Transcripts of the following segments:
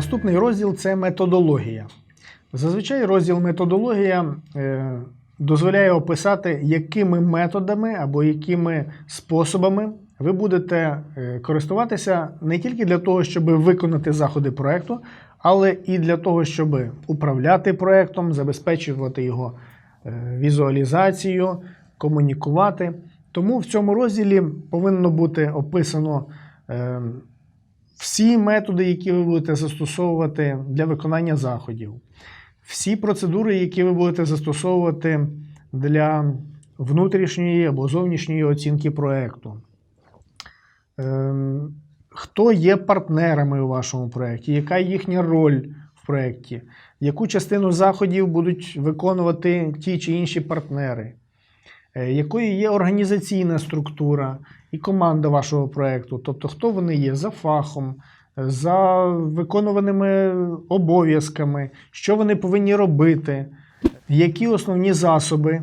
Наступний розділ це методологія. Зазвичай розділ методологія е, дозволяє описати, якими методами або якими способами ви будете е, користуватися не тільки для того, щоб виконати заходи проекту, але і для того, щоб управляти проектом, забезпечувати його е, візуалізацію, комунікувати. Тому в цьому розділі повинно бути описано всі методи, які ви будете застосовувати для виконання заходів, всі процедури, які ви будете застосовувати для внутрішньої або зовнішньої оцінки проекту. Ем, Хто є партнерами у вашому проєкті, яка їхня роль в проєкті, яку частину заходів будуть виконувати ті чи інші партнери, якою є організаційна структура і команда вашого проєкту, тобто хто вони є за фахом, за виконуваними обов'язками, що вони повинні робити, які основні засоби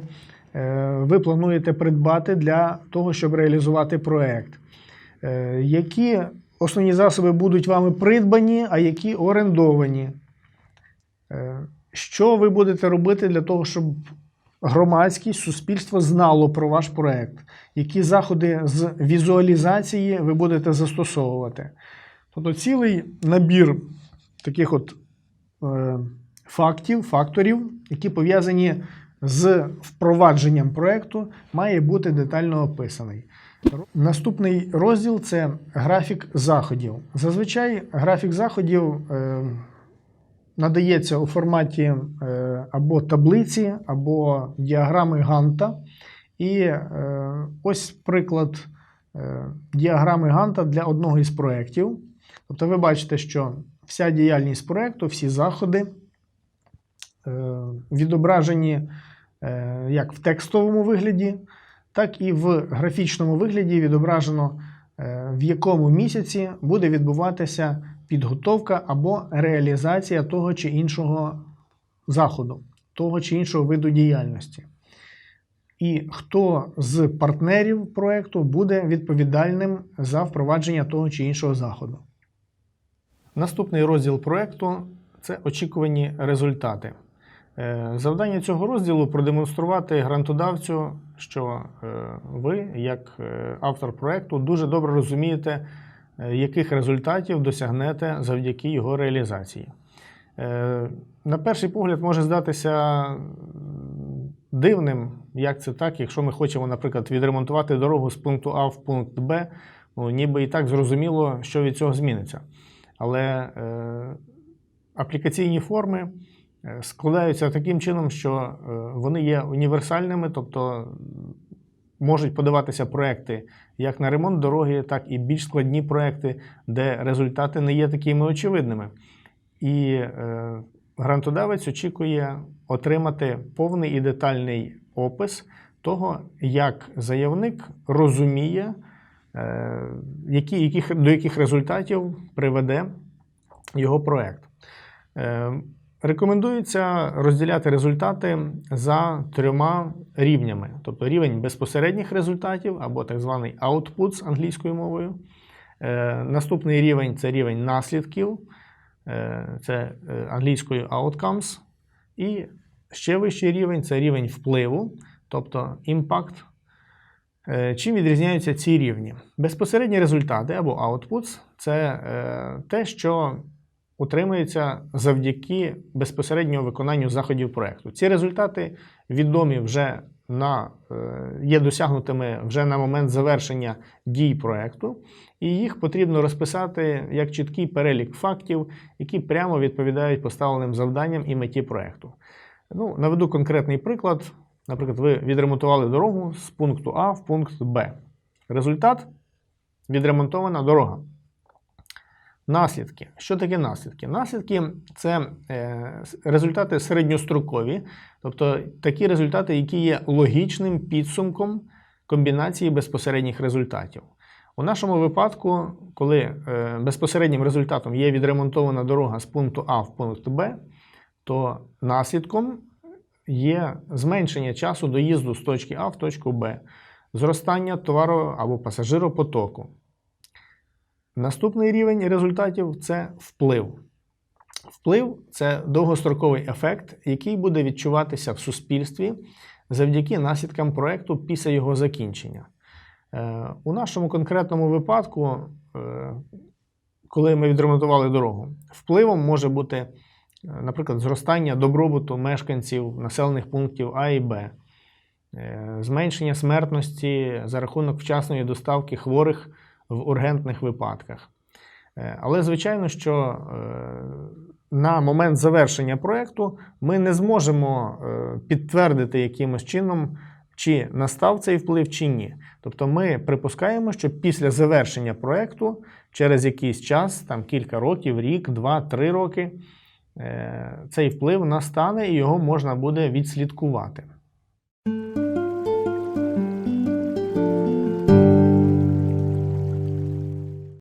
е, ви плануєте придбати для того, щоб реалізувати проєкт. Е, Які основні засоби будуть вами придбані, а які орендовані? Е, Що ви будете робити для того, щоб громадськість, суспільство знало про ваш проект? Які заходи з візуалізації ви будете застосовувати? Тобто цілий набір таких от е, фактів, факторів, які пов'язані з впровадженням проекту, має бути детально описаний. Наступний розділ це графік заходів. Зазвичай графік заходів е, надається у форматі е, або таблиці, або діаграми Ганта. І е, ось приклад е, діаграми Ганта для одного із проєктів. Тобто ви бачите, що вся діяльність проєкту, всі заходи відображені як в текстовому вигляді, так і в графічному вигляді відображено, в якому місяці буде відбуватися підготовка або реалізація того чи іншого заходу, того чи іншого виду діяльності. І хто з партнерів проєкту буде відповідальним за впровадження того чи іншого заходу. Наступний розділ проєкту це очікувані результати. Е, Завдання цього розділу продемонструвати грантодавцю, що е, ви, як е, автор проєкту, дуже добре розумієте, яких результатів досягнете завдяки його реалізації. Е, На перший погляд може здатися дивним, як це так, якщо ми хочемо, наприклад, відремонтувати дорогу з пункту А в пункт Б, ну, ніби і так зрозуміло, що від цього зміниться. Але е, аплікаційні форми е, складаються таким чином, що е, вони є універсальними, тобто можуть подаватися проекти як на ремонт дороги, так і більш складні проекти, де результати не є такими очевидними. І е, грантодавець очікує отримати повний і детальний опис того, як заявник розуміє, е, які, яких, до яких результатів приведе його проект. Е, Рекомендується розділяти результати за трьома рівнями, тобто рівень безпосередніх результатів або так званий outputs англійською мовою. Е, Наступний рівень це рівень наслідків, е, це е, англійською outcomes. І ще вищий рівень це рівень впливу, тобто impact. Е, Чим відрізняються ці рівні? Безпосередні результати або outputs – це е, те, що утримується завдяки безпосередньому виконанню заходів проекту. Ці результати відомі вже на, е, є досягнутими вже на момент завершення дій проекту, і їх потрібно розписати як чіткий перелік фактів, які прямо відповідають поставленим завданням і меті проекту. Ну, наведу конкретний приклад. Наприклад, ви відремонтували дорогу з пункту А в пункт Б. Результат відремонтована дорога. Наслідки. Що таке наслідки? Наслідки це е, результати середньострокові, тобто такі результати, які є логічним підсумком комбінації безпосередніх результатів. У нашому випадку, коли е, безпосереднім результатом є відремонтована дорога з пункту А в пункт Б, то наслідком є зменшення часу доїзду з точки А в точку Б, зростання товаро або пасажиропотоку. Наступний рівень результатів це вплив. Вплив це довгостроковий ефект, який буде відчуватися в суспільстві завдяки наслідкам проекту після його закінчення. Е, У нашому конкретному випадку, е, коли ми відремонтували дорогу, впливом може бути, е, наприклад, зростання добробуту мешканців населених пунктів А і Б, зменшення смертності за рахунок вчасної доставки хворих в ургентних випадках. Е, Але звичайно, що е, на момент завершення проєкту ми не зможемо е, підтвердити якимось чином, чи настав цей вплив, чи ні. Тобто ми припускаємо, що після завершення проєкту, через якийсь час, там кілька років, рік, два, три роки, цей вплив настане і його можна буде відслідкувати.